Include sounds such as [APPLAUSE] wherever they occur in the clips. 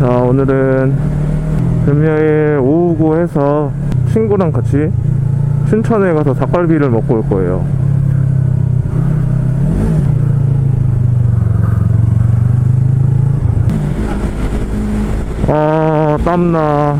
자 오늘은 금요일 오후고 해서 친구랑 같이 춘천에 가서 닭갈비를 먹고 올 거예요 아 땀나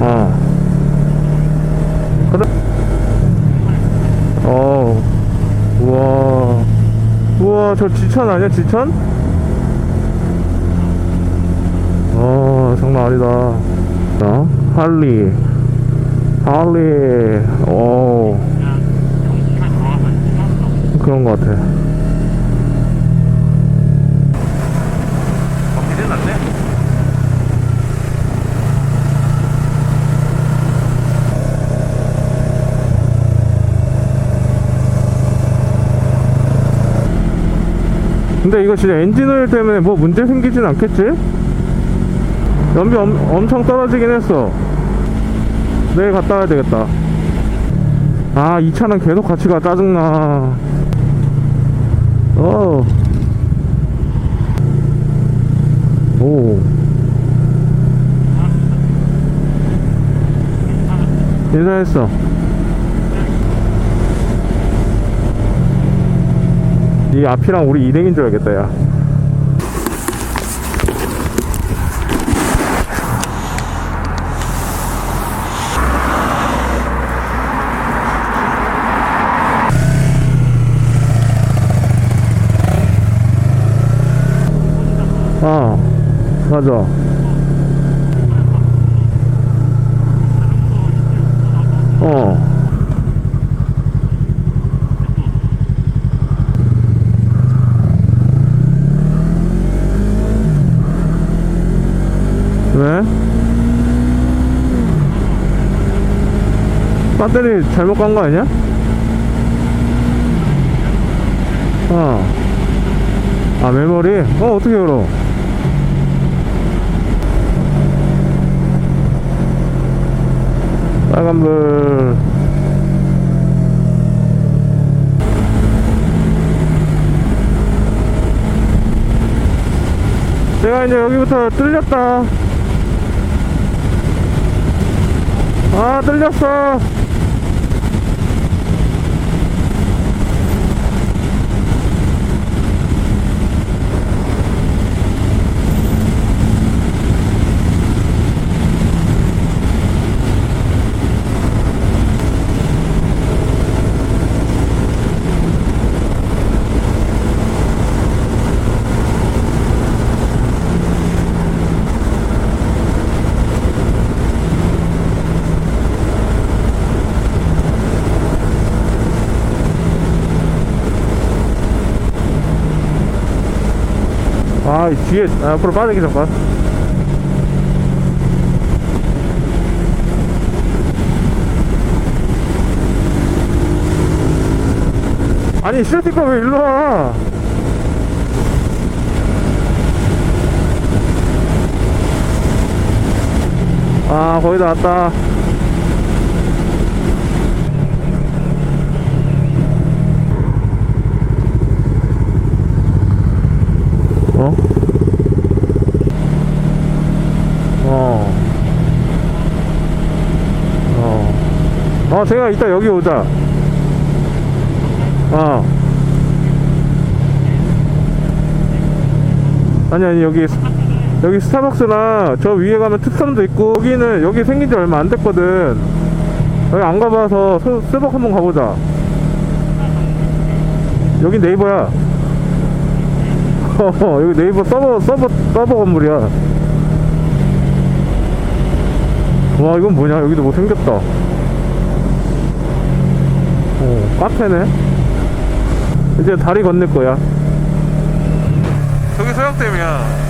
어. 그래. 어. 우와. 우와, 저 지천 아니야, 지천? 어, 장난 아니다. 자, 할리. 할리. 오. 그런 것 같아. 근데 이거 진짜 엔진오일 때문에 뭐 문제 생기진 않겠지? 연비 엄, 엄청 떨어지긴 했어. 내일 갔다 와야 되겠다. 아 이 차는 계속 같이 가 짜증나. 어. 오. 인사했어 이 앞이랑 우리 일행인 줄 알겠다 야 아, 맞아. 어. 왜? 배터리 잘못 간 거 아니야? 어. 아, 메모리? 어, 어떻게 열어? 빨간불. 제가 이제 여기부터 뚫렸다. 아, 뚫렸어. 뒤에, 아, 앞으로 빠지기 잠깐. 아니, 스티커 왜 일로 와? 아, 거의 다 왔다. 어? 어. 어. 어, 제가 이따 여기 오자. 어. 아니, 아니, 여기, 여기 스타벅스나 저 위에 가면 특선도 있고, 여기는, 여기 생긴 지 얼마 안 됐거든. 여기 안 가봐서 스- 스벅 한번 가보자. 여기 네이버야. [LAUGHS] 어, 여기 네이버 서버, 서버, 서버 건물이야. 와, 이건 뭐냐? 여기도 뭐 생겼다. 카페네. 이제 다리 건널 거야. 저기 서역댐이야.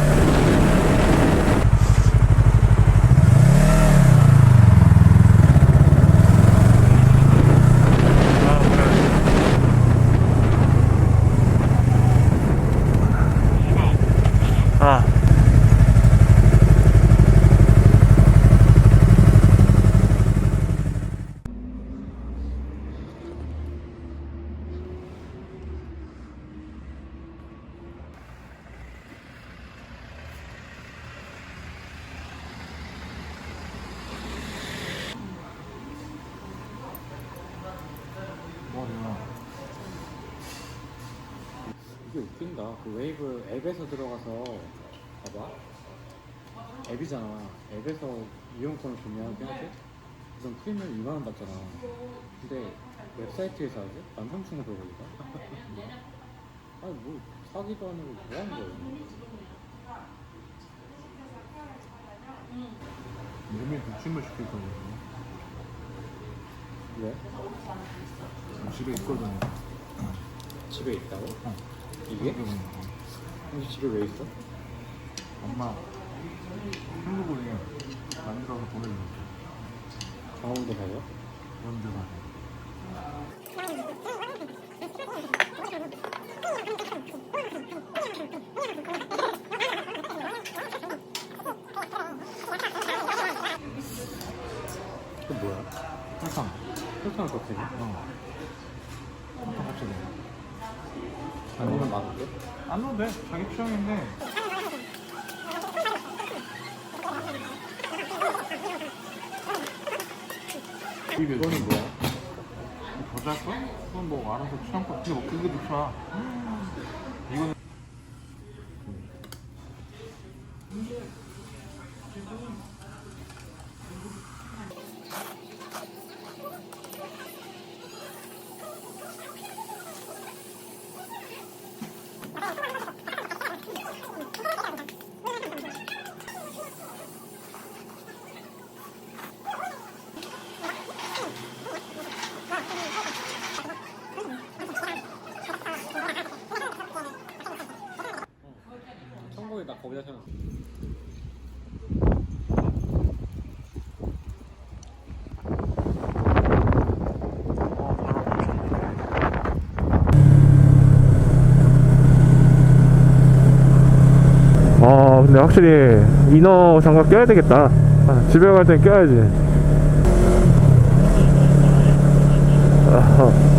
이게 웃긴다. 그 웨이브 앱에서 들어가서 봐봐. 앱이잖아. 앱에서 이용권을 구매하게 하지? 우선 프리미엄 2만 원 받잖아. 근데 웹사이트에서 하지? 13,000원 더 걸리다. 아니 뭐 사기도 아니고 뭐 하는 거야? 이름이 부침을 시킬 거거든요. 왜? 집에 있거든요. 집에 있다고? 이게? 응. 근데 집에 왜 있어? 엄마 한국에 만들어서 보내줬어. 강원도 가요? 언제 가? 그 뭐야? 설탕. 설탕 껍데기? 어. 설탕 넣 어. 아니면 맛없게? 안 넣어도 돼. 자기 취향인데. 이거는 뭐야? 더잘 거? 그건 뭐 알아서 취향껏 근데 뭐 그게 더 좋아. 이거는 거기다 생각. 아 근데 확실히 이너 장갑 껴야 되겠다 아, 집에 갈땐 껴야지 아하.